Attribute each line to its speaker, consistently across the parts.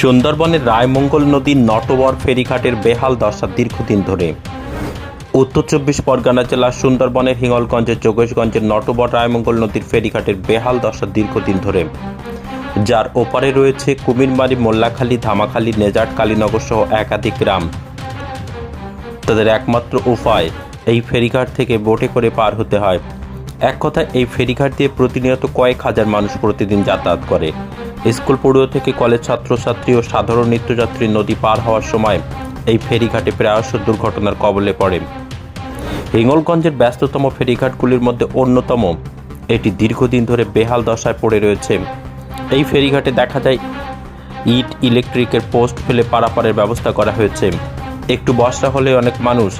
Speaker 1: সুন্দরবনের রায়মঙ্গল নদীর নটবর ফেরিঘাটের বেহাল দশা দীর্ঘদিন ধরে। উত্তর চব্বিশ পরগনা জেলার সুন্দরবনের হিঙ্গলগঞ্জের যোগেশগঞ্জের নটবর রায়মঙ্গল নদীর ফেরিঘাটের বেহাল দশা দীর্ঘদিন ধরে। যার ওপারে রয়েছে কুমিরমারি, মোল্লাখালী, ধামাখালী, নেজাট, কালীনগর সহ একাধিক গ্রাম। তাদের একমাত্র উপায়, এই ফেরিঘাট থেকে বোটে করে পার হতে হয়। এক কথায়, এই ফেরিঘাট দিয়ে প্রতিনিয়ত কয়েক হাজার মানুষ প্রতিদিন যাতায়াত করে। স্কুল পড়ুয়া থেকে কলেজ ছাত্রছাত্রী ও সাধারণ নিত্যযাত্রী নদী পার হওয়ার সময় এই ফেরিঘাটে প্রায়শ দুর্ঘটনার কবলে পড়ে। হিঙ্গলগঞ্জের ব্যস্ততম ফেরিঘাটগুলির মধ্যে অন্যতম। এটি দীর্ঘদিন ধরে বেহাল দশায় পড়ে রয়েছে। এই ফেরিঘাটে দেখা যায়, ইট, ইলেকট্রিকের পোস্ট ফেলে পারাপারের ব্যবস্থা করা হয়েছে। একটু বর্ষা হলে অনেক মানুষ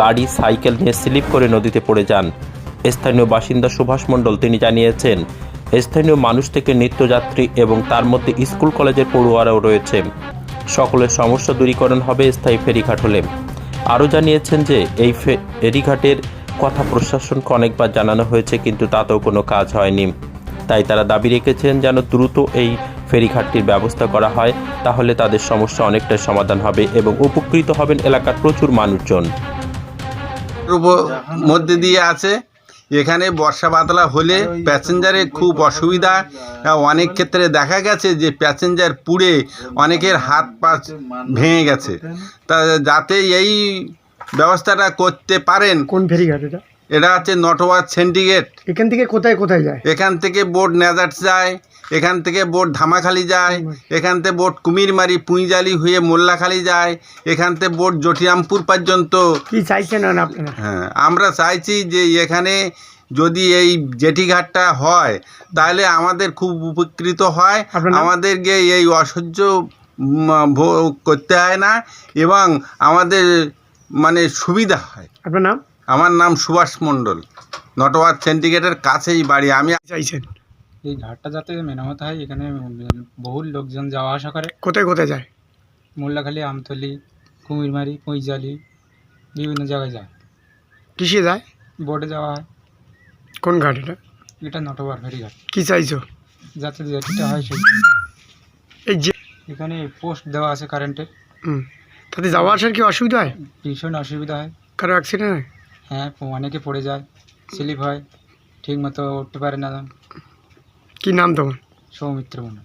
Speaker 1: গাড়ি, সাইকেল নিয়ে স্লিপ করে নদীতে পড়ে যান। স্থানীয় বাসিন্দা সুভাষ মণ্ডল তিনি জানিয়েছেন, স্থানীয় মানুষ থেকে নিত্যযাত্রী এবং তার মধ্যে স্কুল কলেজের পড়ুয়ারাও রয়েছে। সকলের সমস্যা দূরীকরণ হবে স্থায়ী ফেরিঘাট হলে। আরও জানিয়েছেন যে, এই ফেরিঘাটের কথা প্রশাসনকে অনেকবার জানানো হয়েছে, কিন্তু তাতেও কোনো কাজ হয়নি। তাই তারা দাবি রেখেছেন, যেন দ্রুত এই ফেরিঘাটটির ব্যবস্থা করা হয়, তাহলে তাদের সমস্যা অনেকটাই সমাধান হবে এবং উপকৃত হবেন এলাকার প্রচুর মানুষজন।
Speaker 2: মধ্যে দিয়ে আছে। এখানে বর্ষা বাতলা হলে প্যাসেঞ্জারের খুব অসুবিধা। অনেক ক্ষেত্রে দেখা গেছে যে প্যাসেঞ্জার পুড়ে অনেকের হাত পা ভেঙে গেছে। তা যাতে এই ব্যবস্থাটা করতে পারেন।
Speaker 3: কোন ফেরিঘাট এটা?
Speaker 2: এটা হচ্ছে নটওয়ার সেন্টিগেট
Speaker 3: এখান থেকে কোথায় কোথায় যায়?
Speaker 2: এখান থেকে বোট নেজাট যায় এখান থেকে বোট ধামাখালি যায় এখান থেকে বোট কুমিরমারি পুঁইজালি হয়ে মোল্লাখালি যায় এখান থেকে বোট জটিরামপুর পর্যন্ত।
Speaker 3: কি চাইছেন আপনারা?
Speaker 2: হ্যাঁ আমরা চাইছি যে এখানে যদি এই জেটিঘাটটা হয় তাহলে আমাদের খুব উপকৃত হয়? আমাদেরকে এই অসহ্য করতে হয় না এবং আমাদের মানে সুবিধা হয়।
Speaker 3: আপনার নাম?
Speaker 2: আমার নাম সুভাষ মণ্ডল। নটওয়ার সেন্টিগেটের কাছেই বাড়ি। আমি
Speaker 3: চাইছেন?
Speaker 4: এই ঘাটটা যাতে মেরামত হয় এখানে বহু লোকজন যাওয়া আসা করে।
Speaker 3: কোথায় কোথায় যায়?
Speaker 4: মোল্লাখালী আমতলি কুমিরমারি পঁইজালি বিভিন্ন জায়গায় যায়।
Speaker 3: কিসে যায়?
Speaker 4: বোটে যাওয়া হয়।
Speaker 3: কোন ঘাট এটা?
Speaker 4: এটা নটবার ফেরিঘাট
Speaker 3: কী চাইছো?
Speaker 4: যাতে যেটা হয় সেই।
Speaker 3: এই যে
Speaker 4: এখানে পোস্ট দেওয়া আছে কারেন্টের।
Speaker 3: হুম। তাতে যাওয়া আসার কি অসুবিধা হয়?
Speaker 4: ভীষণ অসুবিধা হয়।
Speaker 3: কারও অ্যাক্সিডেন্ট হয়?
Speaker 4: হ্যাঁ অনেকে পড়ে যায় স্লিপ হয় ঠিক মতো উঠতে পারে না।
Speaker 3: কি নাম তোমার?
Speaker 4: সৌমিত্র মনে